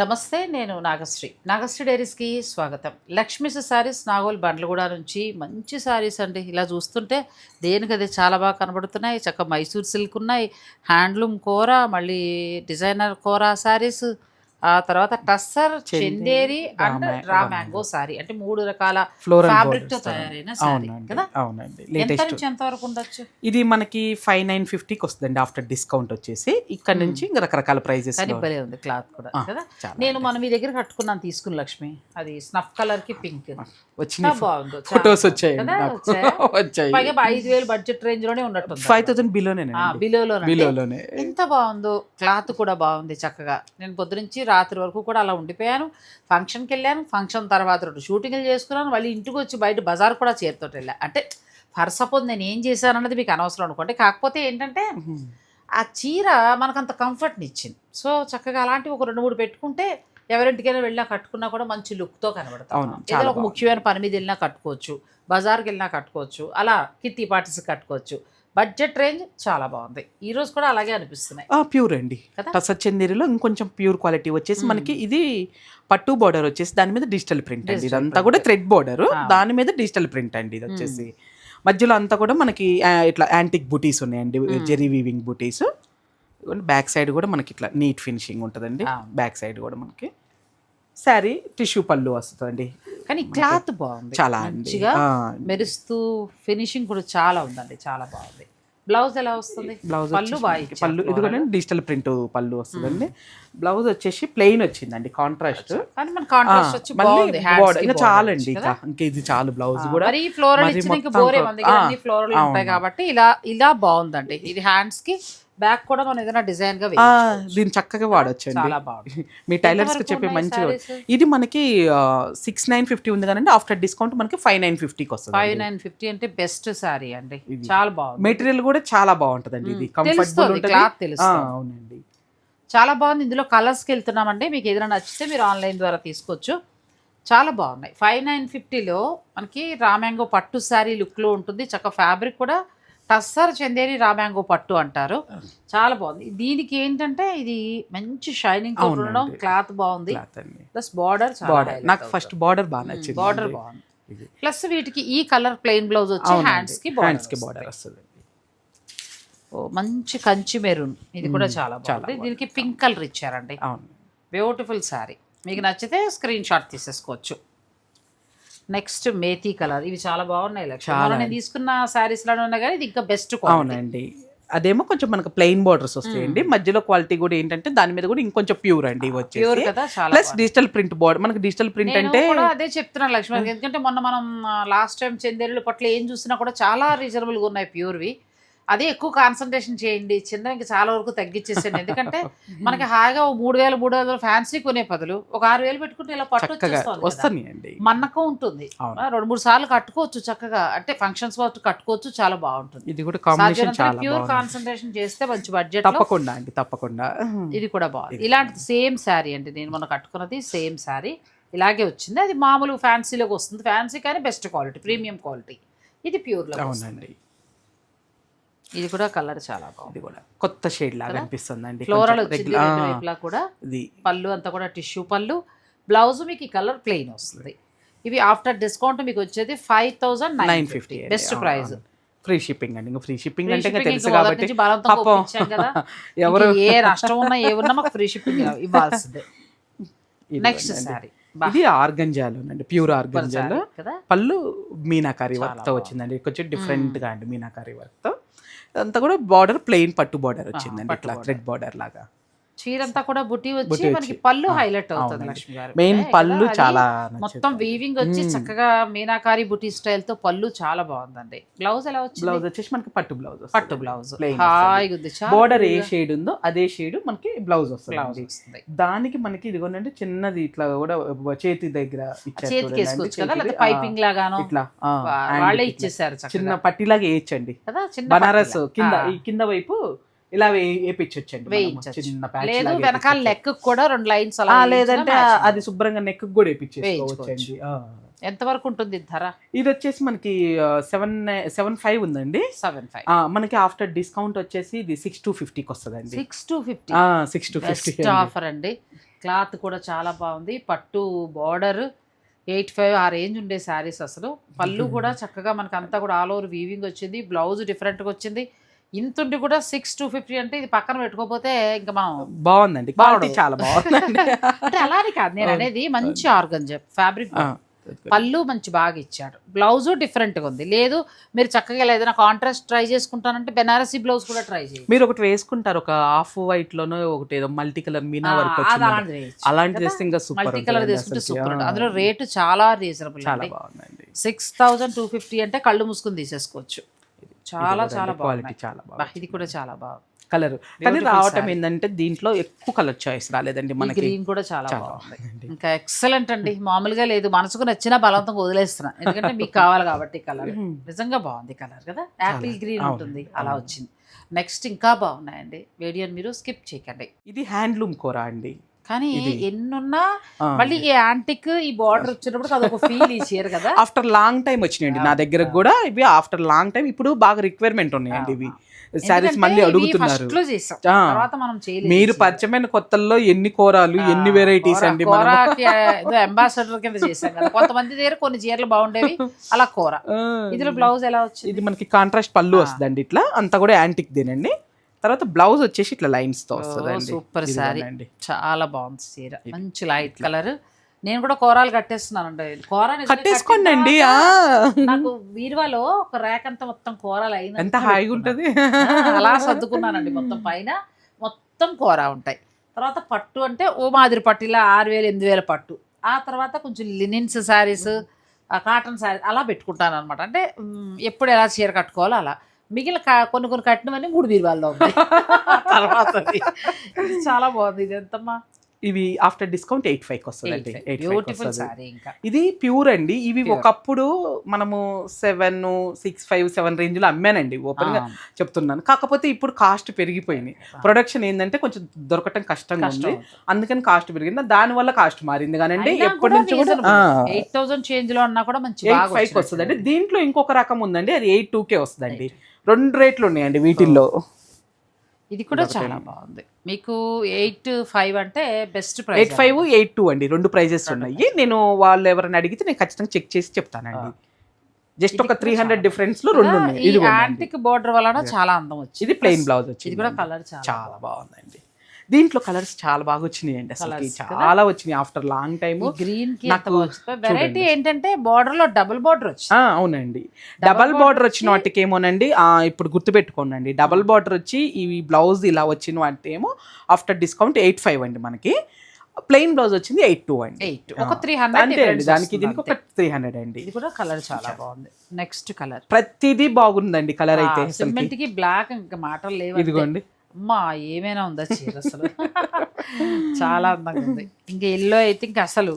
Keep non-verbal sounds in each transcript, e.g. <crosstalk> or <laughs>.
నమస్తే నేను నాగశ్రీ. నాగశ్రీ డైరీస్కి స్వాగతం. లక్ష్మీ సారీస్ నాగోల్ బండ్లగూడ నుంచి మంచి శారీస్ అండి. ఇలా చూస్తుంటే దేనికి అదే చాలా బాగా కనబడుతున్నాయి. చక్క మైసూర్ సిల్క్ ఉన్నాయి. హ్యాండ్లూమ్ కూర మళ్ళీ డిజైనర్ కూర శారీస్ ఆ తర్వాత tussar Chanderi and raw mango sari. అంటే మూడు రకాల ఫ్యాబ్రిక్తో తయారైన సారీ కదా? అవునండి. లేటెస్ట్ ఎంత వరకు ఉండొచ్చు? ఇది మనకి ఫైవ్ నైన్ ఫిఫ్టీకి వస్తుందండి ఆఫ్టర్ డిస్కౌంట్ వచ్చేసి. ఇక్కడ నుంచి ఇంకా రకరకాల ప్రైజెస్ భలే ఉంది క్లాత్ కూడా కదా? నేను మన మీ దగ్గర కట్టుకున్నాను తీసుకుని లక్ష్మి. అది స్నఫ్ కలర్కి పింక్ వచ్చిన బాగుందో. ఫొటోస్. వచ్చాయా? <laughs> వచ్చాయి. పైగా ఐదు వేలు బడ్జెట్ రేంజ్లోనే ఉన్నట్టుంది ఫైవ్ థౌసండ్ బిలోనే బిలోలో బిలోలోనే. ఎంత బాగుందో. క్లాత్ కూడా బాగుంది చక్కగా. నేను పొద్దునుంచి రాత్రి వరకు కూడా అలా ఉండిపోయాను. ఫంక్షన్కి వెళ్ళాను. ఫంక్షన్ తర్వాత రెండు షూటింగ్లు చేసుకున్నాను. మళ్ళీ ఇంటికి వచ్చి బయట బజార్ కూడా చేరుతోటి వెళ్ళా. అంటే ఫర్ సపోజ్ నేను ఏం చేశాను అన్నది మీకు అనవసరం అనుకోండి. కాకపోతే ఏంటంటే ఆ చీర మనకు అంత కంఫర్ట్ని ఇచ్చింది. సో చక్కగా అలాంటివి ఒక రెండు మూడు పెట్టుకుంటే ఎవరింటికైనా వెళ్ళినా కట్టుకున్నా కూడా మంచి లుక్తో కనబడతాం. ఏదైనా ఒక. ముఖ్యమైన పని మీద వెళ్ళినా కట్టుకోవచ్చు. బజార్కి వెళ్ళినా కట్టుకోవచ్చు. అలా కిట్టి పార్టీస్ కట్టుకోవచ్చు. బడ్జెట్ రేంజ్ చాలా బాగుంది. ఈ రోజు కూడా అలాగే అనిపిస్తున్నాయి. ప్యూర్ అండి. కదా? టసర్ చందేరిలో ఇంకొంచెం ప్యూర్ క్వాలిటీ వచ్చేసి మనకి ఇది పట్టు బార్డర్ వచ్చేసి దాని మీద డిజిటల్ ప్రింట్ అండి. ఇదంతా. కూడా థ్రెడ్ బార్డర్. దాని మీద డిజిటల్ ప్రింట్ అండి ఇది వచ్చేసి. మధ్యలో అంతా కూడా మనకి ఇట్లా యాంటిక్ బుటీస్ ఉన్నాయండి. Zari weaving butis. Back side కూడా మనకి ఇట్లా నీట్ ఫినిషింగ్ ఉంటుందండి. బ్యాక్ సైడ్ కూడా మనకి. శారీ టిష్యూ పళ్ళు వస్తుందండి. కానీ క్లాత్ బాగుంది. చాలా మంచిగా మెరుస్తూ ఫినిషింగ్ కూడా చాలా ఉందండి చాలా బాగుంది. బ్లౌజ్ ఎలా వస్తుంది? బ్లౌజ్ పళ్ళు బాగా పళ్ళు ఇది కూడా డిజిటల్ ప్రింట్ పళ్ళు వస్తుందండి. బ్లౌజ్ వచ్చేసి ప్లెయిన్ వచ్చిందండి కాంట్రాస్ట్. కానీ మన కాంట్రాస్ట్ వచ్చి బాగుంది ఇంకా చాలండి ఇంకా ఇది చాలు బ్లౌజ్ కూడా. మరి ఫ్లోరల్ ఇచ్చిన బోరే అన్ని ఫ్లోరల్ ఉంటాయి. కాబట్టి ఇలా ఇలా బాగుందండి. ఇది హ్యాండ్స్కి బ్యాక్ కూడా మనం ఏదైనా డిజైన్గా. దీన్ని చక్కగా చాలా బాగుంది. మీ టైలర్స్కి చెప్పే మంచి? ఇది మనకి సిక్స్ నైన్ ఫిఫ్టీ ఉంది కానీ ఆఫ్టర్ డిస్కౌంట్ మనకి ఫైవ్ నైన్ ఫిఫ్టీకి ఫైవ్ వస్తుంది నైన్ ఫిఫ్టీ అంటే బెస్ట్ సారీ అండి. చాలా బాగుంది. మెటీరియల్ కూడా చాలా బాగుంటదండి ఇది. కంఫర్టబుల్ తెలుస్తుంది. అవునండి. చాలా బాగుంది. ఇందులో కలర్స్కి వెళ్తున్నామండి. మీకు ఏదైనా నచ్చితే మీరు ఆన్లైన్ ద్వారా తీసుకోవచ్చు. చాలా బాగున్నాయి. ఫైవ్ నైన్ ఫిఫ్టీలో మనకి రామ్యాంగో పట్టు శారీ లుక్లో ఉంటుంది. చక్క ఫ్యాబ్రిక్ కూడా టస్సర్ చందేరి రామ్యాంగో పట్టు అంటారు. చాలా బాగుంది. దీనికి ఏంటంటే ఇది మంచి షైనింగ్. ఉండడం క్లాత్ బాగుంది. Plus border border. నాకు ఫస్ట్ బార్డర్ బాగా నచ్చింది బార్డర్ బాగుంది. ప్లస్ వీటికి ఈ కలర్ ప్లెయిన్ బ్లౌజ్ వచ్చి హ్యాండ్స్కి హ్యాండ్స్కి బార్డర్ వస్తుంది. ఓ మంచి కంచి మెరూన్. ఇది కూడా చాలా బాగుంది. దీనికి పింక్ కలర్ ఇచ్చారండి. అవును. బ్యూటిఫుల్ శారీ మీకు నచ్చితే స్క్రీన్ షాట్ తీసేసుకోవచ్చు. Next methi colour. ఇవి చాలా బాగున్నాయి లక్ష్మి. నేను తీసుకున్న శారీస్లోనే ఉన్నాయి కానీ ఇది ఇంకా బెస్ట్ అవునండి. అదేమో కొంచెం మనకు ప్లెయిన్ బార్డర్స్ వస్తాయండి. మధ్యలో క్వాలిటీ కూడా ఏంటంటే దాని మీద కూడా ఇంకొంచెం ప్యూర్ అండి చాలా ప్లస్ డిజిటల్ ప్రింట్ బోర్డర్ మనకి డిజిటల్ ప్రింట్ అంటే కూడా అదే చెప్తున్నాను లక్ష్మి. ఎందుకంటే మొన్న మనం లాస్ట్ టైం చందేరుల పట్ల ఏం చూసినా కూడా చాలా రీజనబుల్గా ఉన్నాయి ప్యూర్వి అదే ఎక్కువ కాన్సన్ట్రేషన్ చేయండి. చిన్న ఇంకా చాలా వరకు తగ్గించేసేయండి. ఎందుకంటే మనకి హాయిగా ఓ మూడు వేల మూడు వేల ఫ్యాన్సీ కొనే బదులు ఒక ఆరు వేలు పెట్టుకుంటే ఇలా పట్టు చక్కగా వచ్చేస్తుంది కదా. వస్తున్నాయండి. మన్నకం ఉంటుంది. రెండు మూడు సార్లు కట్టుకోవచ్చు చక్కగా. అంటే ఫంక్షన్స్ వరకు కట్టుకోవచ్చు చాలా బాగుంటుంది. ఇది కూడా ప్యూర్ కాన్సన్ట్రేషన్ చేస్తే మంచి బడ్జెట్ తప్పకుండా అండి తప్పకుండా. <laughs> ఇది కూడా బాగుంది. ఇలాంటి సేమ్ శారీ అండి. నేను మొన్న కట్టుకున్నది సేమ్ శారీ ఇలాగే వచ్చింది. అది మామూలు ఫ్యాన్సీలోకి వస్తుంది. ఫ్యాన్సీ కానీ బెస్ట్ క్వాలిటీ ప్రీమియం క్వాలిటీ ఇది ప్యూర్లో వస్తుంది. అవునండి. ఇది కూడా కలర్ చాలా బాగుంది. ఇది కూడా కొత్త షేడ్ లాగా అనిపిస్తుంది. అండి ఫ్లోరల్ కూడా. ఇది. పళ్ళు అంతా కూడా టిష్యూ పళ్ళు. బ్లౌజ్ మీకు ఈ కలర్ ప్లెయిన్ వస్తుంది. ఇవి ఆఫ్టర్ డిస్కౌంట్ మీకు వచ్చేది five thousand nine fifty best price free shipping అండి. ఇంకా ఫ్రీ షిప్పింగ్ అంటే తెలుసు కాబట్టి పాపం. <laughs> ఎవరు? ఏ నష్టం ఉన్నా ఏ ఉన్నా మాకు ఫ్రీ షిప్పింగ్ ఇవ్వాల్సిందే. <laughs> నెక్స్ట్ అండి. శారీ ఇది ఆర్గంజాలోనండి ప్యూర్ ఆర్గంజాలో. పళ్ళు మీనాకారి వర్క్తో వచ్చిందండి. కొంచెం డిఫరెంట్గా అండి మీనాకారి వర్క్తో. అంతా కూడా బార్డర్ ప్లెయిన్ పట్టు బార్డర్ వచ్చిందండి ఇట్లా. థ్రెడ్ బార్డర్ లాగా చీర అంతా కూడా బుట్టి వచ్చి మనకి. పళ్ళు హైలైట్ అవుతుంది. లక్ష్మి గారు. మెయిన్ పళ్ళు చాలా మొత్తం వీవింగ్ వచ్చి చక్కగా మీనాకారి బుట్టి స్టైల్తో పళ్ళు చాలా బాగుందండి. బ్లౌజ్ ఎలా వచ్చింది? బ్లౌజ్ వచ్చేసి మనకి పట్టు బ్లౌజ్ పట్టు బ్లౌజ్ హాయిగా ఉంది. బార్డర్ ఏ షేడ్ ఉందో అదే షేడ్ మనకి బ్లౌజ్ వస్తుంది. దానికి మనకి ఇదిగోనండి చిన్నది ఇట్లా కూడా చేతి దగ్గర చేతికి వేసుకోవచ్చు కదా. లేదా పైపింగ్ లాగానో? ఇట్లా వాళ్ళే. ఇచ్చేసారు చిన్న పట్టిలాగా వేయచ్చండి. కదా చిన్న బనారస్. కింద ఈ కింద వైపు ఇలా వే- వేపించొచ్చండి మనము. వేయించొచ్చు. చిన్న లేదు వెనకాల. లెక్క కూడా రెండు లైన్స్ అలా లేదంటే. అది శుభ్రంగా నెక్ కూడా. ఆ. ఎంత వరకు ఉంటుంది ధర ఇది వచ్చేసి మనకి సెవెన్ సెవెన్ ఫైవ్ ఉందండి సెవెన్ ఫైవ్ మనకి ఆఫ్టర్ డిస్కౌంట్ వచ్చేసి ఇది సిక్స్ టూ ఫిఫ్టీకి వస్తుందండి six two fifty six two fifty offer అండి క్లాత్ కూడా చాలా బాగుంది పట్టు బార్డర్ ఎయిట్ ఫైవ్ ఆ రేంజ్ ఉండే శారీస్ అసలు పళ్ళు <laughs> కూడా చక్కగా మనకు అంతా కూడా ఆల్ ఓవర్ వీవింగ్ వచ్చింది బ్లౌజ్ డిఫరెంట్గా వచ్చింది ఇంతుండి కూడా సిక్స్ టూ ఫిఫ్టీ అంటే ఇది పక్కన పెట్టుకోకపోతే ఇంకా మనం బాగుందండి. క్వాలిటీ బాగుంది. చాలా బాగుందండి. <laughs> అంటే అలానే కాదు నేను అనేది మంచి ఆర్గన్ ఫ్యాబ్రిక్ పళ్ళు మంచి బాగా ఇచ్చాడు. బ్లౌజ్ డిఫరెంట్గా ఉంది. లేదు మీరు చక్కగా ఏదైనా కాంట్రాస్ట్ ట్రై చేసుకుంటానంటే బెనారసీ బ్లౌజ్ కూడా ట్రై చేయండి. మీరు ఒకటి వేసుకుంటారు ఒక హాఫ్ వైట్ లోనో ఒకటి ఏదో మల్టీ కలర్ మీనా వర్క్. అలాంటి ఇంకా సూపర్ మల్టీ కలర్ తీసుకుంటే సూపర్ అందులో రేటు చాలా రీజనబుల్ చాలా అండి. బాగుందండి. సిక్స్ థౌజండ్ టూ ఫిఫ్టీ అంటే కళ్ళు మూసుకుని తీసేసుకోవచ్చు. చాలా చాలా క్వాలిటీ చాలా బా, బాగుంది. ఇది కూడా చాలా బాగుంది. కలర్ కానీ రావటం. ఏంటంటే దీంట్లో ఎక్కువ కలర్ చాయిస్ రాలేదండి మనకి. గ్రీన్ కూడా చాలా బాగుంది. ఇంకా ఎక్సలెంట్ అండి. మామూలుగా లేదు. మనసుకు నచ్చినా బలవంతంగా వదిలేస్తున్నా. ఎందుకంటే మీకు కావాలి కాబట్టి కలర్ నిజంగా బాగుంది కలర్ కదా? యాపిల్ గ్రీన్ ఉంటుంది. అలా వచ్చింది. నెక్స్ట్ ఇంకా బాగున్నాయండి. వీడియోని మీరు స్కిప్ చేయకండి. ఇది హ్యాండ్లూమ్ కూర అండి. కానీ. ఎన్నున్నా. మళ్ళీ ఈ యాంటిక్ ఈ బార్డర్ వచ్చినప్పుడు అదొక ఫీల్ ఈ చీర కదా. ఆఫ్టర్ లాంగ్ టైం వచ్చినాయండి. నా దగ్గర కూడా ఇవి ఆఫ్టర్ లాంగ్ టైం ఇప్పుడు బాగా రిక్వైర్మెంట్ ఉన్నాయండి ఇవి. శారీస్ మళ్ళీ అడుగుతున్నారు. మీరు పరిచయమైన కొత్తల్లో ఎన్ని కూరలు ఎన్ని వెరైటీస్ అండి అంబాసిడర్ కింద చేసాం కదా. కొంతమంది దగ్గర కొన్ని చీరలు బాగుండేవి అలా కూర. ఇందులో బ్లౌజ్ ఎలా వచ్చింది? ఇది మనకి కాంట్రాస్ట్ పళ్ళు వస్తుందండి ఇట్లా. అంతా కూడా యాంటిక్ దేనండి. తర్వాత బ్లౌజ్ వచ్చేసి ఇట్లా లైన్స్తో వస్తుందండి. సూపర్ సారీ. చాలా బాగుంది చీర మంచి లైట్ కలర్ నేను కూడా కూరలు కట్టేస్తున్నానండి. కూర నిజంగా కట్టేసుకోండి అండి నాకు బీరువాలో ఒక ర్యాక్ అంతా మొత్తం కూరలు అయిన ఎంత హాయిగా ఉంటది? అలా సర్దుకున్నానండి. మొత్తం పైన మొత్తం కూర ఉంటాయి. తర్వాత పట్టు అంటే ఓ మాదిరి పట్టు ఇలా ఆరు వేలు ఎనిమిది వేల పట్టు. ఆ తర్వాత కొంచెం లినిన్స్ శారీస్ కాటన్ శారీ అలా పెట్టుకుంటాను అనమాట అంటే ఎప్పుడు ఎలా చీర కట్టుకోవాలో అలా. మిగిలిన కొన్ని కొన్ని కట్టినవన్నీ మూడు బీరువాల్లో తర్వాత చాలా బాగుంది. ఇది ఎంతమ్మా? ఇవి ఆఫ్టర్ డిస్కౌంట్ ఎయిట్ ఫైవ్ వస్తుందండి. ఎయిట్ ఇంకా. ఇది ప్యూర్ అండి. ఇవి. ఒకప్పుడు మనము సెవెన్ సిక్స్ ఫైవ్ సెవెన్ రేంజ్లో అమ్మానండి. ఓపెన్గా ఆ. చెప్తున్నాను. కాకపోతే ఇప్పుడు కాస్ట్ పెరిగిపోయింది. ప్రొడక్షన్ ఏంటంటే కొంచెం దొరకటం కష్టంగా ఉంది. అందుకని కాస్ట్ పెరిగింది. దాని వల్ల కాస్ట్ మారింది కానండి ఎప్పటి నుంచి కూడా ఎయిట్ థౌసండ్ చేంజ్లో ఉన్నా కూడా మంచి ఎయిట్ ఫైవ్ వస్తుందండి. దీంట్లో ఇంకొక రకం ఉందండి. అది ఎయిట్ టూ కే వస్తుందండి. రెండు రేట్లు ఉన్నాయండి వీటిల్లో. ఇది కూడా చాలా బాగుంది. మీకు ఎయిట్ ఫైవ్ అంటే best eight price five eight two అండి. రెండు ప్రైజెస్ ఉన్నాయి. నేను వాళ్ళు ఎవరైనా అడిగితే నేను ఖచ్చితంగా చెక్ చేసి చెప్తానండి. జస్ట్ ఒక త్రీ హండ్రెడ్ డిఫరెన్స్లో రెండు ఉన్నాయి. ఇది. యాంటిక్ బోర్డర్ వలన చాలా అందం వచ్చింది. ఇది ప్లెయిన్ బ్లౌజ్ వచ్చింది. ఇది కూడా కలర్ చాలా చాలా బాగుందండి. దీంట్లో కలర్స్ చాలా బాగా వచ్చినాయండి అసలు Colours చాలా వచ్చినాయి after long time. Green variety ఏంటంటే బోర్డర్లో డబుల్ బోర్డర్ వచ్చింది. అవునండి. డబల్ బార్డర్ వచ్చిన వాటికి ఏమోనండి ఇప్పుడు గుర్తుపెట్టుకోండి డబల్ బార్డర్ వచ్చి ఈ బ్లౌజ్ ఇలా వచ్చిన వాటి ఏమో ఆఫ్టర్ డిస్కౌంట్ ఎయిట్ ఫైవ్ అండి మనకి. ప్లెయిన్ బ్లౌజ్ వచ్చింది ఎయిట్ టూ అండి. ఎయిట్ ఒక త్రీ హండ్రెడ్ అంతే అండి. దానికి దీనికి ఒక త్రీ హండ్రెడ్ అండి. ఇది కూడా కలర్ చాలా బాగుంది. Next colour. ప్రతిదీ బాగుందండి కలర్ అయితే. సిమెంట్కి బ్లాక్ ఇంకా మాటలు లేవు ఇదిగోండి. అమ్మా ఏమైనా ఉందా చీర అసలు? చాలా అందంగా ఉంది. ఇంకా ఎల్లో అయితే ఇంకా అసలు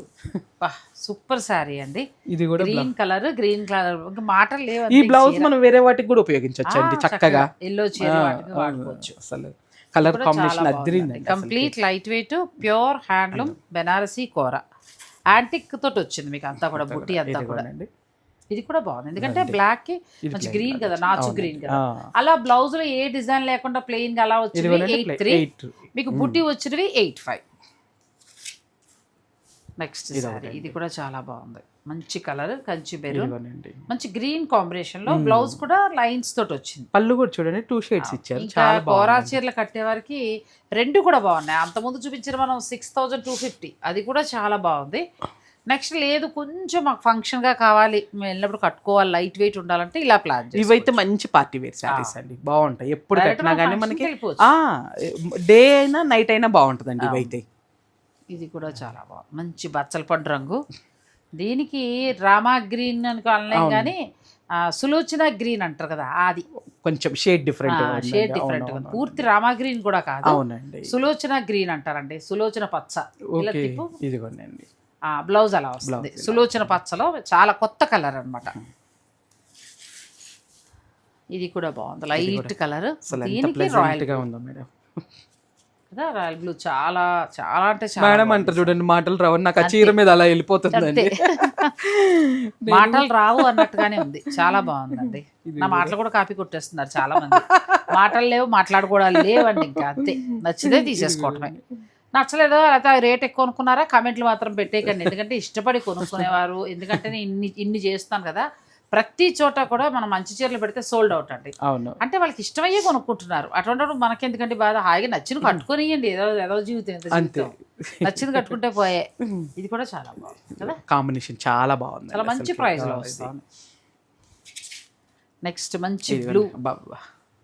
సూపర్ శారీ అండి. ఇది కూడా గ్రీన్ కలర్ గ్రీన్ కలర్ ఇంకా మాటలు లేవు ఈ బ్లౌజ్ మనం వేరే వాటికి కూడా ఉపయోగించవచ్చు అండి చక్కగా. ఎల్లో చీర వాటికి. వాడుకోవచ్చు. అసలు colour combination complete light weight pure handloom Banarasi కూర యాంటిక్ తోటి వచ్చింది మీకు అంతా కూడా బుట్టి అంతా కూడా. ఇదిగోనండి. ఇది కూడా బాగుంది. ఎందుకంటే బ్లాక్కి మంచి గ్రీన్ కదా. నాచు. గ్రీన్ కదా. అలా బ్లౌజ్లో ఏ డిజైన్ లేకుండా ప్లెయిన్గా అలా వచ్చింది? ఇదిగోనండి ఎయిట్ త్రీ. మీకు బుట్టి వచ్చినవి ఎయిట్ ఫైవ్. Next sorry. ఇది కూడా చాలా బాగుంది. మంచి కలర్ కంచి బెరూన్. మంచి గ్రీన్ కాంబినేషన్లో బ్లౌజ్ కూడా లైన్స్ తోటి వచ్చింది. పళ్ళు కూడా చూడండి టూ షేడ్స్ ఇచ్చారు. చాలా బాగుంది చీరలు కట్టే వారికి రెండు కూడా బాగున్నాయి. అంత ముందు చూపించిన మనం సిక్స్ థౌజండ్ టూ ఫిఫ్టీ అది కూడా చాలా బాగుంది. నెక్స్ట్ లేదు కొంచెం మాకు ఫంక్షన్గా కావాలి. మేము వెళ్ళినప్పుడు కట్టుకోవాలి లైట్ వెయిట్ ఉండాలంటే ఇలా ప్లాన్ ఇవైతే మంచి పార్టీ వేర్ శారీస్ అండి. బాగుంటాయి. ఎప్పుడు కట్టినా కానీ మనకి డే అయినా నైట్ అయినా బాగుంటుందండి ఇవైతే. ఇది కూడా చాలా బాగుంది. మంచి బచ్చల పండు రంగు. దీనికి రామా గ్రీన్ అని అనలేం కానీ సులోచన గ్రీన్ అంటారు కదా అది కొంచెం షేడ్ డిఫరెంట్ షేడ్ డిఫరెంట్ పూర్తి రామా గ్రీన్ కూడా కాదు. అవునండి. సులోచన గ్రీన్ అంటారండి. సులోచన పచ్చ. ఇదిగోండి బ్లౌజ్ అలా వస్తుంది. సులోచన పచ్చలో చాలా కొత్త కలర్ అన్నమాట. ఇది కూడా బాగుంది. Light colour. దీనికి రాయల్ మేడం. కదా రాయల్ బ్లూ చాలా చాలా అంటే మేడం అంటారు చూడండి మాటలు రావు నాకు ఆ చీర మీద అలా వెళ్ళిపోతుందండి <laughs> మాటలు రావు అన్నట్టుగానే ఉంది. చాలా బాగుందండి. నా మాటలు కూడా కాపీ కొట్టేస్తున్నారు చాలా మంది మాటలు లేవు మాట్లాడుకోవడాలు లేవండి ఇంకా అంతే. నచ్చితే తీసేసుకోవటమే. నచ్చలేదో? లేకపోతే రేట్ ఎక్కువ అనుకున్నారా? కమెంట్లు మాత్రం పెట్టేయకండి. ఎందుకంటే ఇష్టపడి కొనుక్కునేవారు. ఎందుకంటే నేను ఇన్ని ఇన్ని చేస్తాను కదా. ప్రతి చోట కూడా మనం మంచి చీరలు పెడితే సోల్డ్ అవుట్ అండి. అవును. అంటే వాళ్ళకి ఇష్టమయ్యే కొనుక్కుంటున్నారు. అటువంటి మనకెందుకంటే బాధ? హాయిగా నచ్చిన కట్టుకునియండి. ఏదో ఏదో జీవితం ఎంత జీవితం. నచ్చింది కట్టుకుంటే పోయే. ఇది కూడా చాలా బాగుంది కదా? కాంబినేషన్ చాలా బాగుంది. చాలా మంచి ప్రైస్లో వస్తుంది నెక్స్ట్ మంచి బ్లూ.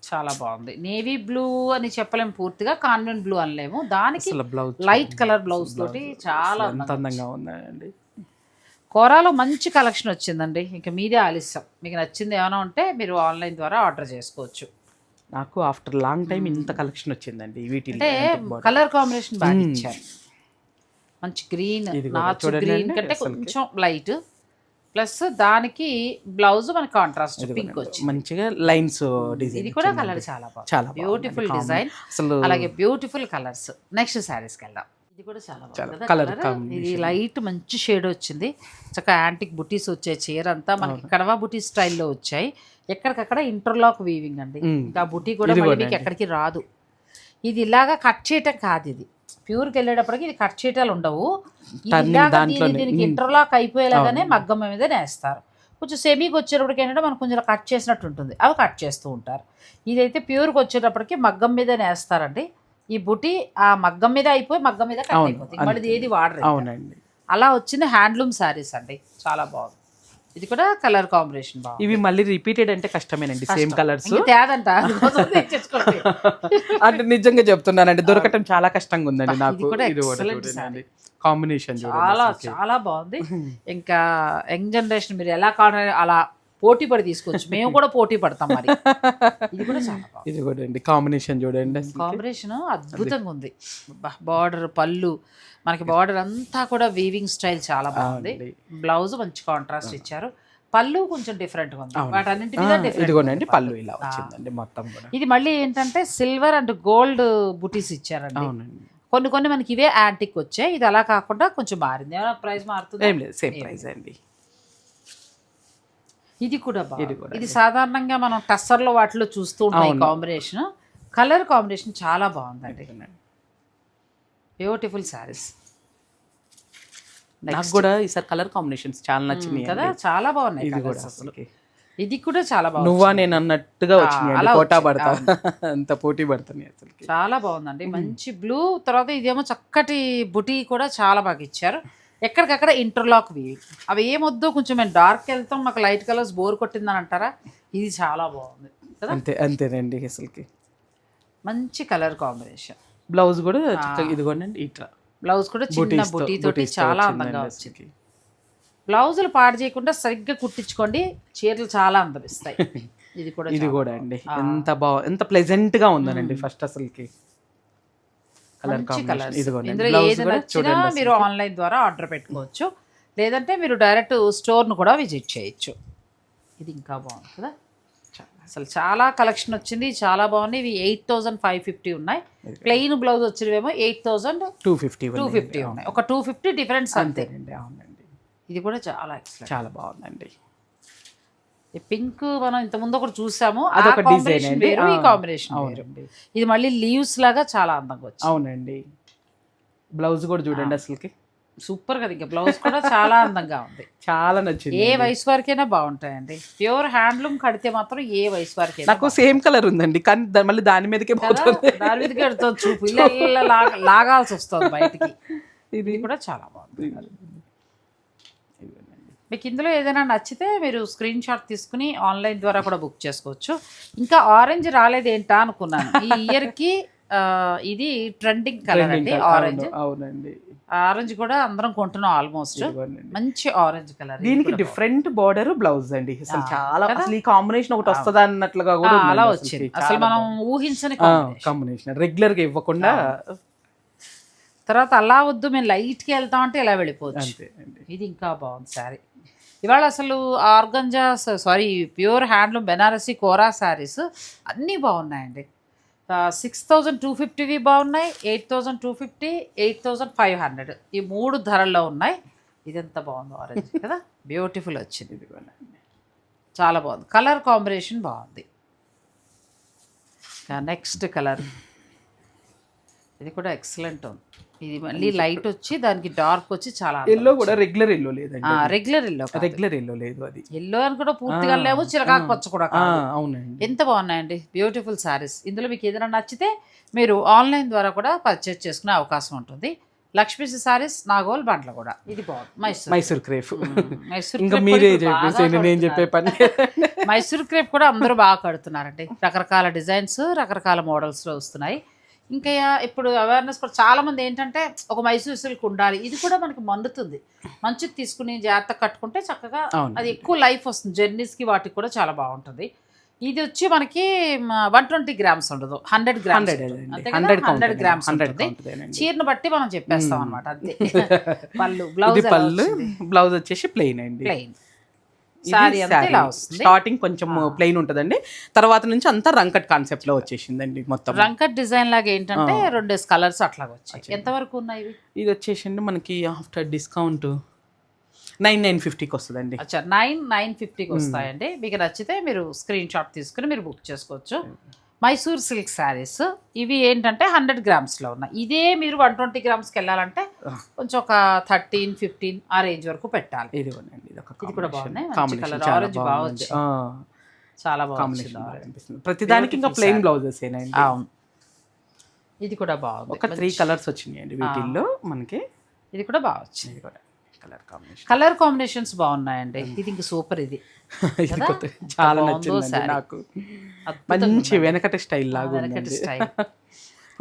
చాలా బాగుంది. నేవీ బ్లూ అని చెప్పలేము పూర్తిగా కాన్వెంట్ బ్లూ అనలేము. దానికి బ్లౌజ్ లైట్ కలర్ బ్లౌజ్ తోటి చాలా అందంగా ఉందండి కోరాలో మంచి కలెక్షన్ వచ్చిందండి. ఇంకా మీదే ఆలస్యం. మీకు నచ్చింది ఏమైనా ఉంటే మీరు ఆన్లైన్ ద్వారా ఆర్డర్ చేసుకోవచ్చు. నాకు ఆఫ్టర్ లాంగ్ టైం ఇంత కలెక్షన్ వచ్చిందండి వీటిలో అంటే కలర్ కాంబినేషన్ బాగా ఇచ్చారు. మంచి గ్రీన్ నాచు గ్రీన్ కంటే. కొంచెం లైట్ ప్లస్ దానికి బ్లౌజ్ మనకి కాంట్రాస్ట్ పింక్ వచ్చింది. మంచిగా లైన్స్ డిజైన్ ఇది కూడా కలర్ చాలా బాగుంది. చాలా. బ్యూటిఫుల్ డిజైన్ అసలు అలాగే బ్యూటిఫుల్ కలర్స్ నెక్స్ట్ శారీస్కి వెళ్దాం. ఇది కూడా చాలా బాగుంది combination. ఇది లైట్ మంచి షేడ్ వచ్చింది. చక్కగా యాంటిక్ బుటీస్ వచ్చాయి చీర అంతా మనకి కడవా బుటీ స్టైల్లో వచ్చాయి. ఎక్కడికక్కడ ఇంటర్లాక్ వీవింగ్ అండి. ఇంకా బుటీ కూడా మీకు ఎక్కడికి రాదు. ఇది ఇలాగా కట్ చేయటం కాదు ఇది. ప్యూర్కి వెళ్ళేటప్పటికి ఇది కట్ చేయటాలు ఉండవు. దీనికి. ఇంటర్లాక్ అయిపోయేలాగానే మగ్గం మీద నేస్తారు. కొంచెం సెమీకి వచ్చేటప్పటికి ఏంటంటే మనకు కొంచెం కట్ చేసినట్టు ఉంటుంది. అవి కట్ చేస్తూ ఉంటారు. ఇదైతే ప్యూర్కి వచ్చేటప్పటికి మగ్గం మీద నేస్తారండి. ఈ బుటి ఆ మగ్గం మీద అయిపోయి మగ్గం మీద కట్ అయిపోతుంది. మళ్ళీ ఏది వాడరు. అవునండి. అలా వచ్చింది హ్యాండ్లూమ్ శారీస్ అండి. చాలా బాగుంది. ఇది కూడా కలర్ కాంబినేషన్ బాగుంది. ఇవి మళ్ళీ రిపీటెడ్ అంటే కష్టమేనండి సేమ్ కలర్స్ తేదంట. అంటే నిజంగా చెప్తున్నానండి దొరకటం చాలా కష్టంగా ఉందండి నాకు ఇది కాంబినేషన్ చాలా చాలా బాగుంది. ఇంకా యంగ్ జనరేషన్ మీరు ఎలా కావాలంటే అలా పోటీ పడి తీసుకోవచ్చు. మేము కూడా పోటీ పడతాం మరి. ఇది కూడా చాలా ఇది కూడా అండి కాంబినేషన్ చూడండి. కాంబినేషన్ అద్భుతంగా ఉంది. బార్డర్ పళ్ళు మనకి బార్డర్ అంతా కూడా వీవింగ్ స్టైల్ చాలా బాగుంది. బ్లౌజ్ మంచి కాంట్రాస్ట్ ఇచ్చారు. పళ్ళు కొంచెం డిఫరెంట్గా ఉంది. వాటన్నింటి మీద ఇదిగోనండి పళ్ళు ఇలా వచ్చిందండి మొత్తం కూడా. ఇది మళ్ళీ ఏంటంటే సిల్వర్ అండ్ గోల్డ్ బుటీస్ ఇచ్చారండి. కొన్ని కొన్ని మనకి ఇవే యాంటిక్ వచ్చాయి. ఇది అలా కాకుండా కొంచెం మారింది. ఏమైనా ప్రైస్ మారుతుంది? ఏం లేదు సేమ్ ప్రైస్ అండి. ఇది కూడా ఇది కూడా ఇది సాధారణంగా మనం టస్సర్లో వాటిలో చూస్తూ ఉంటాం. కాంబినేషన్ కలర్ కాంబినేషన్ చాలా బాగుందండి. బ్యూటిఫుల్ శారీస్ నాకు కూడా ఈసారి కలర్ కాంబినేషన్స్ చాలా నచ్చినాయి కదా? చాలా బాగున్నాయి ఇది కూడా అసలు. ఇది కూడా చాలా బాగుంది. నువ్వా నేను అన్నట్టుగా అలా పోటా పడతా. <laughs> అంత పోటీ పడుతున్నాయి అసలుకి. చాలా బాగుందండి. మంచి బ్లూ తర్వాత ఇదేమో చక్కటి బుటీ కూడా చాలా బాగా ఇచ్చారు. ఎక్కడికక్కడ ఇంటర్లాక్ వీవి అవి ఏమొద్దు కొంచెం మేము డార్క్ వెళ్తాం మాకు లైట్ కలర్స్ బోర్ కొట్టిందని అంటారా? ఇది చాలా బాగుంది అంతే అంతేనండి అసలుకి. మంచి కలర్ కాంబినేషన్. బ్లౌజ్ కూడా ఇదిగోనండి ఇట్లా. బ్లౌజ్ కూడా చిన్న బుటీ తోటి చాలా అందంగా వచ్చింది. బ్లౌజులు పాడు చేయకుండా సరిగ్గా కుట్టించుకోండి చీరలు చాలా అందమిస్తాయి <laughs> ఇది కూడా ఇది కూడా. అండి. ఎంత బాగు ఎంత ప్లెజెంట్గా ఉందనండి ఫస్ట్ అసలుకి. కలర్ ఇందులో ఏది నచ్చినా మీరు ఆన్లైన్ ద్వారా ఆర్డర్ పెట్టుకోవచ్చు. లేదంటే మీరు డైరెక్ట్ స్టోర్ను కూడా విజిట్ చేయొచ్చు. ఇది ఇంకా బాగుంది కదా? అసలు చాలా కలెక్షన్ వచ్చింది చాలా బాగున్నాయి. ఇవి ఎయిట్ థౌజండ్ ఫైవ్ ఫిఫ్టీ ఉన్నాయి. Plain blouse వచ్చినవేమో eight thousand two fifty two fifty ఉన్నాయి. ఒక టూ ఫిఫ్టీ డిఫరెన్స్ అంతే. అంతేనండి అవునండి. ఇది కూడా చాలా చాలా బాగుందండి. పింక్ మనం ఇంత ముందు ఒకటి చూసాము. అదొక డిజైన్ వేరు, ఈ కాంబినేషన్. అవునండి. ఇది మళ్ళీ లీవ్స్ లాగా చాలా అందంగా వచ్చింది. అవునండి. బ్లౌజ్ కూడా చూడండి అసలుకి. సూపర్ కదా ఇంకా బ్లౌజ్ కూడా చాలా అందంగా ఉంది. చాలా నచ్చింది. ఏ వయసు వరకైనా బాగుంటాయండి. ప్యూర్ హ్యాండ్లూమ్ కడితే మాత్రం ఏ వయసు వరకైనా నాకు సేమ్ కలర్ ఉందండి. కానీ మళ్ళీ దాని మీదకే పోతుంది. దాని మీదకి వెళ్తుంది చూపు. ఇలా ఇలా లాగ- లాగాల్సి వస్తుంది బయటికి. ఇది కూడా చాలా బాగుంది. మీకు ఇందులో ఏదైనా నచ్చితే మీరు స్క్రీన్ షాట్ తీసుకుని ఆన్లైన్ ద్వారా కూడా బుక్ చేసుకోవచ్చు. ఇంకా ఆరెంజ్ రాలేదు ఏంటా అనుకున్నాను. ఈ ఇయర్కి ఇది ట్రెండింగ్ కలర్ అండి ఆరెంజ్ అవును, అవునండి. ఆరెంజ్ కూడా అందరం కొంటున్నాం ఆల్మోస్ట్. మంచి ఆరెంజ్ కలర్. దీనికి డిఫరెంట్ బార్డర్ బ్లౌజ్ అండి. అసలు చాలా అసలు ఈ కాంబినేషన్ ఒకటి వస్తుందా అన్నట్లుగా కూడా అలా వచ్చింది. అసలు మనం ఊహించని. కాంబినేషన్ రెగ్యులర్గా ఇవ్వకుండా తర్వాత అలా వద్దు మేము లైట్కి వెళ్తాం అంటే ఇలా వెళ్ళిపోవచ్చు? ఇది ఇంకా బాగుంది శారీ ఇవాళ అసలు organza sari pure handloom Banarasi kora saris అన్నీ బాగున్నాయండి. సిక్స్ థౌజండ్ టూ ఫిఫ్టీవి బాగున్నాయి eight thousand two fifty eight thousand five hundred ఈ మూడు ధరల్లో ఉన్నాయి. ఇది ఎంత ఆరెంజ్ కదా? బ్యూటిఫుల్ వచ్చింది చాలా బాగుంది. కలర్ కాంబినేషన్ బాగుంది. నెక్స్ట్ కలర్ ఇది కూడా ఎక్సలెంట్ ఉంది. ఇది మళ్ళీ లైట్ వచ్చి దానికి డార్క్ వచ్చి చాలా ఎల్లో కూడా రెగ్యులర్ ఎల్లో లేదండి రెగ్యులర్ ఎల్లో రెగ్యులర్ ఎల్లో లేదు అది. ఎల్లో అని కూడా పూర్తిగా లేవు పచ్చ కూడా అవునండి. ఎంత బాగున్నాయండి బ్యూటిఫుల్ శారీస్ ఇందులో మీకు ఏదైనా నచ్చితే మీరు ఆన్లైన్ ద్వారా కూడా పర్చేస్ చేసుకునే అవకాశం ఉంటుంది. లక్ష్మీ శారీస్ నాగోల్ బండ్ల కూడా. ఇది బాగుంది. మైసూర్ మ్మ్. మైసూర్ ఇంకా క్రేప్ మీరే చెప్పేసి నేను చెప్పే పని. మైసూర్ క్రేప్ కూడా అందరూ బాగా కడుతున్నారండి. రకరకాల డిజైన్స్ రకరకాల మోడల్స్లో వస్తున్నాయి. ఇంకా ఇప్పుడు అవేర్నెస్ కూడా చాలా మంది ఏంటంటే ఒక మైసూర్ సిల్క్ ఉండాలి. ఇది కూడా మనకి మండుతుంది. మంచిది తీసుకుని జాగ్రత్త కట్టుకుంటే చక్కగా. అది ఎక్కువ లైఫ్ వస్తుంది. జర్నీస్కి వాటికి కూడా చాలా బాగుంటుంది. ఇది వచ్చి మనకి వన్ ట్వంటీ గ్రామ్స్ ఉండదు. Hundred grams hundred hundred grams ఉంటుంది. చీరను బట్టి మనం చెప్పేస్తాం అనమాట అంతే. <laughs> పళ్ళు బ్లౌజ్ పళ్ళు బ్లౌజ్ వచ్చేసి ప్లెయిన్ అండి. ప్లెయిన్ సారీ అంతా ఇలా వస్తుంది స్టార్టింగ్ కొంచెం ప్లెయిన్ ఉంటుందండి. తర్వాత నుంచి అంతా రంకట్ కాన్సెప్ట్లో వచ్చేసిందండి మొత్తం. రంకట్ డిజైన్ లాగా ఏంటంటే రెండేసి కలర్స్ అట్లా వచ్చాయి. ఎంతవరకు ఉన్నాయి ఇవి? ఇది వచ్చేసండి మనకి ఆఫ్టర్ డిస్కౌంట్ నైన్ నైన్ ఫిఫ్టీకి వస్తుందండి. అచ్చా నైన్ నైన్ ఫిఫ్టీకి వస్తాయండి. మీకు నచ్చితే మీరు స్క్రీన్ షాట్ తీసుకుని మీరు బుక్ చేసుకోవచ్చు. మైసూర్ సిల్క్ శారీస్ ఇవి ఏంటంటే హండ్రెడ్ గ్రామ్స్లో ఉన్నాయి. ఇదే మీరు వన్ ట్వంటీ గ్రామ్స్కి వెళ్ళాలంటే కొంచెం ఒక థర్టీన్ ఫిఫ్టీన్ ఆ రేంజ్ వరకు పెట్టాలి. ఇది కూడా బాగున్నాయి. చాలా బాగా బాగుంది. చాలా ప్రతిదానికి ఇంకా ప్లెయిన్ బ్లౌజెస్ ఏనండి అవును. ఇది కూడా బాగుంది. ఒక త్రీ కలర్స్ వచ్చినాయండి వీటిల్లో మనకి. ఇది కూడా బాగా వచ్చింది. కూడా కలర్ కాంబినేషన్ కలర్ కాంబినేషన్స్ బాగున్నాయండి. ఇది ఇంక సూపర్ ఇది. <laughs> చాలా saree. నాకు. మంచి వెనకటి స్టైల్ లాగా వెనకటి స్టైల్ <laughs>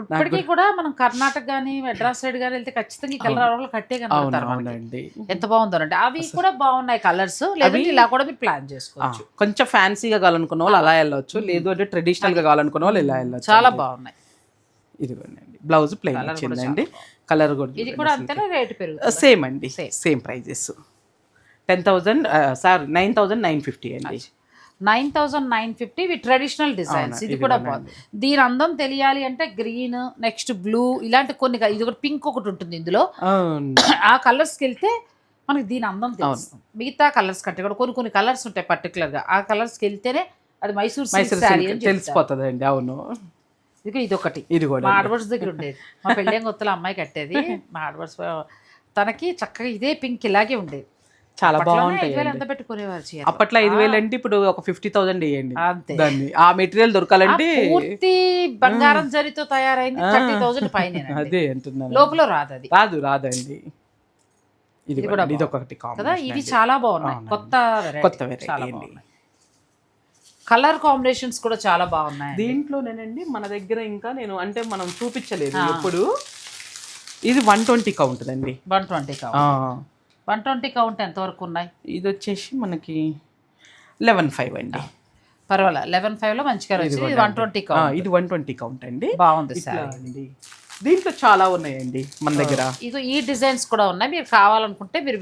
ఇప్పటికీ కూడా మనం కర్ణాటక కానీ మెడ్రాస్ సైడ్ కానీ వెళ్తే ఖచ్చితంగా ఈ కలర్ కట్టే కనబడతారు. అవునండి. ఎంత బాగుందోనండి అవి కూడా బాగున్నాయి కలర్స్. లేదంటే ఇలా కూడా మీరు ప్లాన్ చేసుకోవచ్చు. కొంచెం ఫ్యాన్సీగా కావాలనుకున్న వాళ్ళు అలా వెళ్ళొచ్చు. లేదు అంటే ట్రెడిషనల్గా కావాలనుకున్న వాళ్ళు ఇలా వెళ్ళొచ్చు చాలా బాగున్నాయి. ఇదిగోండి బ్లౌజ్ ప్లెయిన్ వచ్చిందండి. కలర్ కూడా ఇది కూడా అంతేనా? రేటు పెరుగుతుంది? సేమ్ అండి. Same prices ten thousand sir nine thousand nine fifty అండి. Nine thousand nine fifty with traditional designs. ఇది కూడా బాగుంది. దీని అందం తెలియాలి అంటే గ్రీన్ నెక్స్ట్ బ్లూ ఇలాంటి కొన్ని ఇది ఒకటి పింక్ ఒకటి ఉంటుంది ఇందులో. ఆ కలర్స్కి వెళ్తే మనకి దీని అందం తెలుస్తుంది మిగతా కలర్స్ కంటే కూడా కొన్ని కొన్ని కలర్స్ ఉంటాయి particular గా ఆ కలర్స్కి వెళ్తేనే అది మైసూర్ అని తెలిసిపోతుంది తెలిసిపోతుందండి అవును. ఇది ఇదొకటి. ఇది కూడా మా ఆడబడ్స్ దగ్గర ఉండేది. మా పెళ్ళేం కొత్తలో అమ్మాయి కట్టేది. మా ఆడబడ్స్ తనకి చక్కగా ఇదే పింక్ ఇలాగే ఉండేది. చాలా బాగుంటాయి ఎంత పెట్టుకునేవారు అప్పట్లో ఐదు వేలు అంటే ఇప్పుడు ఒక ఫిఫ్టీ థౌసండ్ వేయండి దాన్ని. ఆ మెటీరియల్ దొరకాలంటే పూర్తి బంగారం జరితో తయారైంది థర్టీ థౌసండ్ పైన <laughs> అదే అంటున్నాను. లోపల రాదు అది. రాదు రాదండి. ఇది కూడా ఇది ఒకటి కదా ఇవి చాలా బాగున్నాయి. కొత్త కొత్త. బాగున్నాయి. కలర్ కాంబినేషన్స్ కూడా చాలా బాగున్నాయి దీంట్లోనేనండి మన దగ్గర ఇంకా నేను అంటే మనం చూపించలేదు ఎప్పుడు. ఇది వన్ ట్వంటీ కౌంట్ అండి one twenty count one twenty count ఎంతవరకు ఉన్నాయి? ఇది వచ్చేసి మనకి లెవెన్ ఫైవ్ అండి. పర్వాలేదు లెవెన్ ఫైవ్లో మంచిగా వచ్చింది. One twenty. కౌంట్. ఇది వన్ ట్వంటీ కౌంట్ అండి. బాగుంది సార్. అండి. దీంట్లో చాలా ఉన్నాయండి మన దగ్గర. ఇది ఈ డిజైన్స్ కూడా ఉన్నాయి. మీరు కావాలనుకుంటే మీరు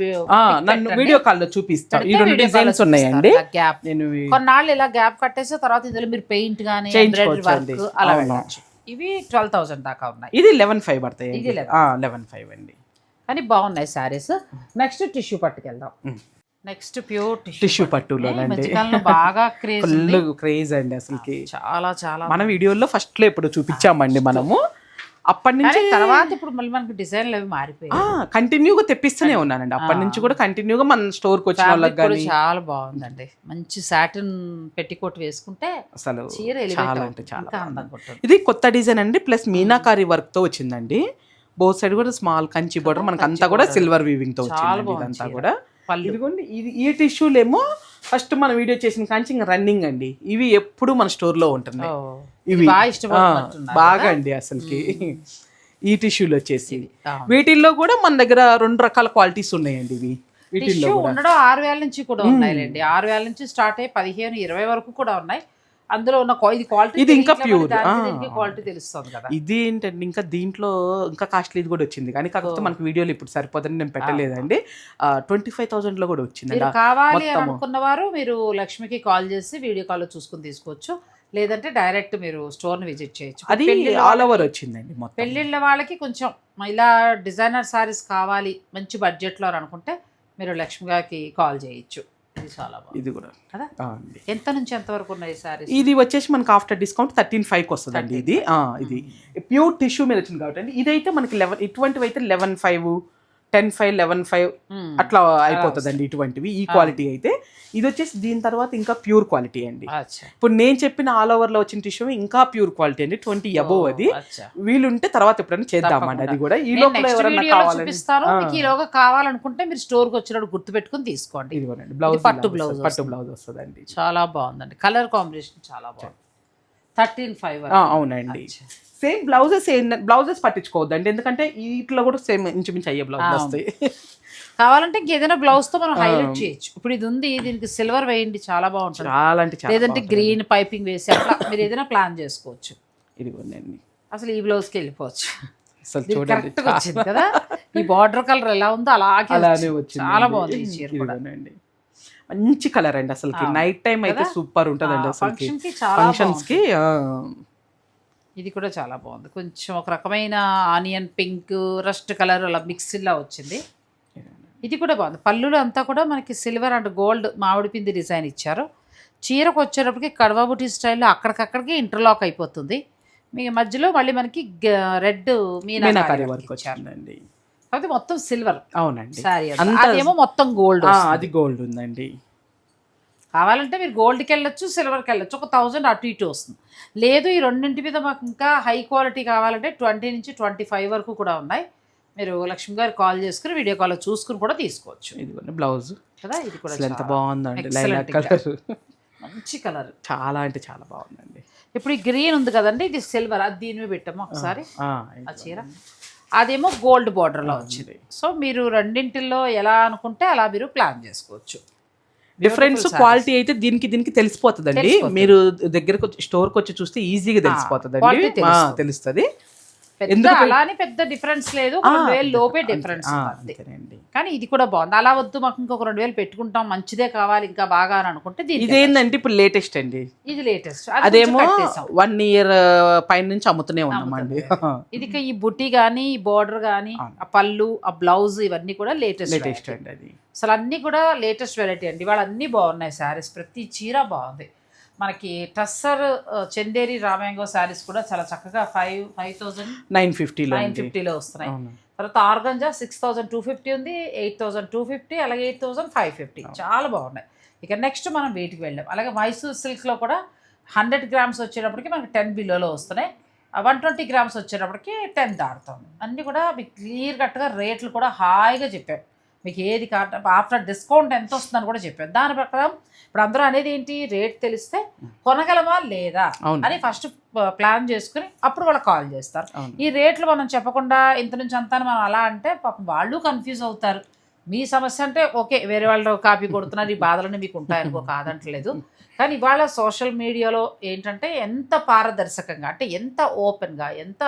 నన్ను వీడియో కాల్లో చూపిస్తాను ఈ రెండు డిజైన్స్ ఉన్నాయండి. గ్యాప్ నేను కొన్నాళ్ళు ఇలా గ్యాప్ కట్టేసి తర్వాత ఇందులో మీరు పెయింట్ కానీ. వర్క్ అలా. వెళ్ళచ్చు. ఇవి ట్వెల్వ్ థౌసండ్ దాకా ఉన్నాయి. ఇది లెవెన్ ఫైవ్ పడతాయి లెవెన్ ఫైవ్ అండి. కానీ బాగున్నాయి శారీస్. నెక్స్ట్ టిష్యూ పట్టుకెళ్దాం. నెక్స్ట్ ప్యూర్ టిష్యూ మధ్యకాలంలో బాగా <laughs> క్రేజ్ ఫుల్ క్రేజ్ అండి అసలుకి. చాలా చాలా మన వీడియోలో ఫస్ట్లో ఇప్పుడు చూపించామండి మనము. అప్పటి నుంచి తర్వాత ఇప్పుడు మళ్ళీ మనకి డిజైన్లు అవి మారిపోయాయి. కంటిన్యూగా తెప్పిస్తూనే ఉన్నానండి. అప్పటి నుంచి కూడా కంటిన్యూగా మన స్టోర్కి వచ్చిన వాళ్ళకి కానీ. చాలా బాగుందండి. మంచి సాటిన్ పెట్టికోట్ వేసుకుంటే అసలు చీర చాలా అంటే. చాలా ఇది కొత్త డిజైన్ అండి ప్లస్ మీనాకారి వర్క్తో వచ్చిందండి. బోత్ సైడ్ కూడా స్మాల్ కంచి బోర్డర్ మనకి అంతా కూడా సిల్వర్ వీవింగ్తో వచ్చింది బాగుంది ఇదంతా చీర. కూడా. ఇదిగోండి ఇది ఈ టిష్యూలేమో ఫస్ట్ మన వీడియో చేసిన కాంచి ఇంకా రన్నింగ్ అండి. ఇవి ఎప్పుడు మన స్టోర్లో ఉంటుంది ఇవి. ఇది బాగా అండి అసలుకి. ఈ టిష్యూలు వచ్చేసి. వీటిల్లో కూడా మన దగ్గర రెండు రకాల క్వాలిటీస్ ఉన్నాయండి ఇవి. ఉండడం ఆరు వేల నుంచి కూడా ఉన్నాయిలేండి. ఆరు వేల నుంచి స్టార్ట్ అయ్యి పదిహేను ఇరవై వరకు కూడా ఉన్నాయి. అందులో ఉన్న ఇది క్వాలిటీ ఇది ఇంకా. ఆ. క్వాలిటీ తెలుస్తుంది కదా. ఇది ఏంటంటే ఇంకా దీంట్లో ఇంకా కాస్ట్లీ కూడా వచ్చింది. కానీ కాకపోతే మనకి వీడియోలు ఇప్పుడు సరిపోదని నేను పెట్టలేదండి. ట్వంటీ ఫైవ్ థౌసండ్లో కూడా వచ్చిందండి మీరు కావాలి. అనుకున్న వారు మీరు లక్ష్మికి కాల్ చేసి వీడియో కాల్ చూసుకుని తీసుకోవచ్చు. లేదంటే డైరెక్ట్ మీరు స్టోర్ని విజిట్ చేయొచ్చు. అది ఆల్ ఓవర్ వచ్చిందండి పెళ్ళిళ్ళ వాళ్ళకి కొంచెం ఇలా డిజైనర్ సారీస్ కావాలి మంచి బడ్జెట్లో అని అనుకుంటే మీరు లక్ష్మి గారికి కాల్ చేయొచ్చు. ఇది చాలా బాగుంది. ఇది కూడా. కదా? ఎంత నుంచి ఎంత వరకు ఉన్నాయి సారీస్? ఇది వచ్చేసి మనకి ఆఫ్టర్ డిస్కౌంట్ థర్టీన్ ఫైవ్కి వస్తుందండి ఇది. ఇది. ప్యూర్ టిష్యూ మీద వచ్చింది కాబట్టి అండి. ఇదైతే మనకి లెవెన్ ఇటువంటివి అయితే eleven five ten five eleven five అట్లా అయిపోతుందండి ఇటువంటివి. ఈ క్వాలిటీ అయితే. ఇది వచ్చేసి దీని తర్వాత ఇంకా ప్యూర్ క్వాలిటీ అండి. ఇప్పుడు నేను చెప్పిన ఆల్ ఓవర్లో వచ్చిన టిష్యూ ఇంకా ప్యూర్ క్వాలిటీ అండి. ట్వంటీ అబోవ్ అది. వీలుంటే తర్వాత ఎప్పుడైనా చేద్దామండి అది కూడా. ఈ లోపల చూపిస్తాను. మీకు ఈలోగా కావాలనుకుంటే మీరు స్టోర్కి వచ్చినప్పుడు గుర్తు పెట్టుకుని తీసుకోండి. ఇదిగోనండి. బ్లౌజ్ పట్టు blouse పట్టు బ్లౌజ్ వస్తుందండి. చాలా బాగుందండి. కలర్ కాంబినేషన్ చాలా బాగుంది. థర్టీన్ ఫైవ్ అవునండి. సేమ్ బ్లౌజెస్ బ్లౌజెస్ పట్టించుకోవద్దండి ఎందుకంటే వీటిలో కూడా సేమ్ ఇంచుమించు అయ్యే బ్లౌజ్. వస్తాయి. కావాలంటే ఇంకేదైనా బ్లౌజ్తో మనం హైలైట్ చేయొచ్చు. ఇప్పుడు ఇది ఉంది దీనికి సిల్వర్ వేయండి చాలా బాగుంటుంది. చాలా అంటే లేదంటే గ్రీన్ పైపింగ్ వేసి అట్లా మీరు ఏదైనా ప్లాన్ చేసుకోవచ్చు. ఇదిగోనండి అసలు ఈ బ్లౌజ్కి వెళ్ళిపోవచ్చు. అసలు ఇది చూడండి. వచ్చింది కదా. ఈ బార్డర్ కలర్ ఎలా ఉందో అలాగే అలానే వచ్చింది. వచ్చింది చాలా బాగుంది ఈ చీర కూడా. మంచి కలర్ అండి అసలుకి. నైట్ టైం అయితే సూపర్ ఉంటుందండి అసలుకి. ఫంక్షన్స్కి ఆ, ఇది కూడా చాలా బాగుంది. కొంచెం ఒక రకమైన ఆనియన్ పింక్ రస్ట్ కలర్ అలా మిక్స్లా వచ్చింది. ఇది కూడా బాగుంది. పళ్ళులో అంతా కూడా మనకి సిల్వర్ అండ్ గోల్డ్ మామిడి పిండి డిజైన్ ఇచ్చారు. చీరకు వచ్చేటప్పటికి కడవా బుటీ స్టైల్లో అక్కడికక్కడికి ఇంటర్లాక్ అయిపోతుంది. మీ మధ్యలో మళ్ళీ మనకి రెడ్ మీనాకారి మీనాకారి వర్క్ ఇచ్చారు. కాకపోతే మొత్తం సిల్వర్ అవునండి. సారీ అదేమో మొత్తం గోల్డ్ అది గోల్డ్ ఉందండి. కావాలంటే మీరు గోల్డ్కి వెళ్ళొచ్చు సిల్వర్కి వెళ్ళొచ్చు. ఒక థౌజండ్ అటు ఇటు వస్తుంది. లేదు ఈ రెండింటి మీద మాకు ఇంకా హై క్వాలిటీ కావాలంటే ట్వంటీ నుంచి ట్వంటీ ఫైవ్ వరకు కూడా ఉన్నాయి. మీరు లక్ష్మి గారు కాల్ చేసుకుని వీడియో కాల్ చూసుకుని కూడా తీసుకోవచ్చు. ఇదిగోండి బ్లౌజ్ కదా ఇది కూడా ఎంత బాగుందండి. కలర్ మంచి కలర్ చాలా అంటే చాలా బాగుందండి. ఇప్పుడు ఈ గ్రీన్ ఉంది కదండి ఇది సిల్వర్ అది దీని పెట్టాము ఒకసారి. ఆ చీర. అదేమో గోల్డ్ బార్డర్లో వచ్చింది. సో మీరు రెండింటిల్లో ఎలా అనుకుంటే అలా మీరు ప్లాన్ చేసుకోవచ్చు. డిఫరెన్స్ క్వాలిటీ అయితే దీనికి దీనికి తెలిసిపోతుందండి. తెలిసిపోతుంది. మీరు దగ్గరకు వచ్చి స్టోర్కి వచ్చి చూస్తే ఈజీగా తెలిసిపోతుందండి. తెలుస్తుంది. పెద్ద అలానే పెద్ద డిఫరెన్స్ లేదు. రెండు వేలు లోపే డిఫరెన్స్ కానీ ఇది కూడా బాగుంది. అలా వద్దు మాకు ఇంకొక రెండు వేలు పెట్టుకుంటాం మంచిదే కావాలి ఇంకా బాగా అని అనుకుంటే ఇదేంటంటే ఇప్పుడు లేటెస్ట్ అండి? ఇది లేటెస్ట్ అదేమో వన్ ఇయర్ పైన నుంచి అమ్ముతూనే ఉన్నామండి <laughs> ఇది ఈ బుట్టి కానీ ఈ బార్డర్ కానీ ఆ పళ్ళు ఆ బ్లౌజ్ ఇవన్నీ కూడా లేటెస్ట్ లేటెస్ట్ అండి అది. అసలు అన్నీ కూడా లేటెస్ట్ వెరైటీ అండి. ఇవాళ అన్నీ బాగున్నాయి శారీస్ ప్రతి చీర బాగుంది. మనకి టస్సర్ చందేరి రామాయంగో శారీస్ కూడా చాలా చక్కగా ఫైవ్ ఫైవ్ థౌజండ్ నైన్ ఫిఫ్టీలో నైన్ ఫిఫ్టీలో వస్తున్నాయి. తర్వాత organza six thousand two fifty ఉంది ఎయిట్ థౌసండ్ టూ ఫిఫ్టీ అలాగే ఎయిట్ థౌసండ్ ఫైవ్ ఫిఫ్టీ. చాలా బాగున్నాయి. ఇక నెక్స్ట్ మనం వీటికి వెళ్ళాం. అలాగే మైసూర్ సిల్క్లో కూడా హండ్రెడ్ గ్రామ్స్ వచ్చేటప్పటికి మనకి టెన్ బిలోలో వస్తున్నాయి. వన్ ట్వంటీ గ్రామ్స్ వచ్చేటప్పటికి టెన్ దాడుతుంది అన్నీ కూడా మీకు క్లియర్ కట్గా రేట్లు కూడా హాయిగా చెప్పాం మీకు ఏది కాట ఆఫ్టర్ డిస్కౌంట్ ఎంత వస్తుందని కూడా చెప్పాం దాని ప్రకారం ఇప్పుడు అందరూ అనేది ఏంటి రేట్ తెలిస్తే కొనగలమా లేదా. అని ఫస్ట్ ప్లాన్ చేసుకుని అప్పుడు వాళ్ళకి కాల్ చేస్తారు. ఈ రేట్లు మనం చెప్పకుండా ఇంత నుంచి అంతా అని మనం అలా అంటే పాపం వాళ్ళు కన్ఫ్యూజ్ అవుతారు మీ సమస్య అంటే ఓకే వేరే వాళ్ళు కాపీ కొడుతున్నారు ఈ బాధలన్నీ మీకు ఉంటాయనుకో కాదంటలేదు. కానీ ఇవాళ సోషల్ మీడియాలో ఏంటంటే ఎంత పారదర్శకంగా అంటే ఎంత ఓపెన్గా ఎంత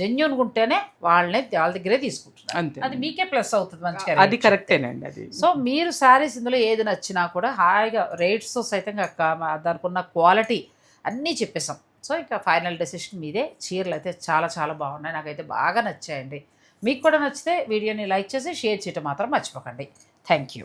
జెన్యున్గా ఉంటేనే వాళ్ళని వాళ్ళ దగ్గరే తీసుకుంటున్నారు. అంతే. అది మీకే ప్లస్ అవుతుంది మంచిగా అది కరెక్టేనండి అది. సో మీరు శారీస్ ఇందులో ఏది నచ్చినా కూడా హాయిగా రేట్స్ సైతంగా దానికి ఉన్న క్వాలిటీ అన్నీ చెప్పేసాం సో ఇంకా ఫైనల్ డెసిషన్ మీదే చీరలు అయితే చాలా చాలా బాగున్నాయి. నాకైతే బాగా నచ్చాయండి. మీకు కూడా నచ్చితే వీడియోని లైక్ చేసి షేర్ చేయటం మాత్రం మర్చిపోకండి. Thank you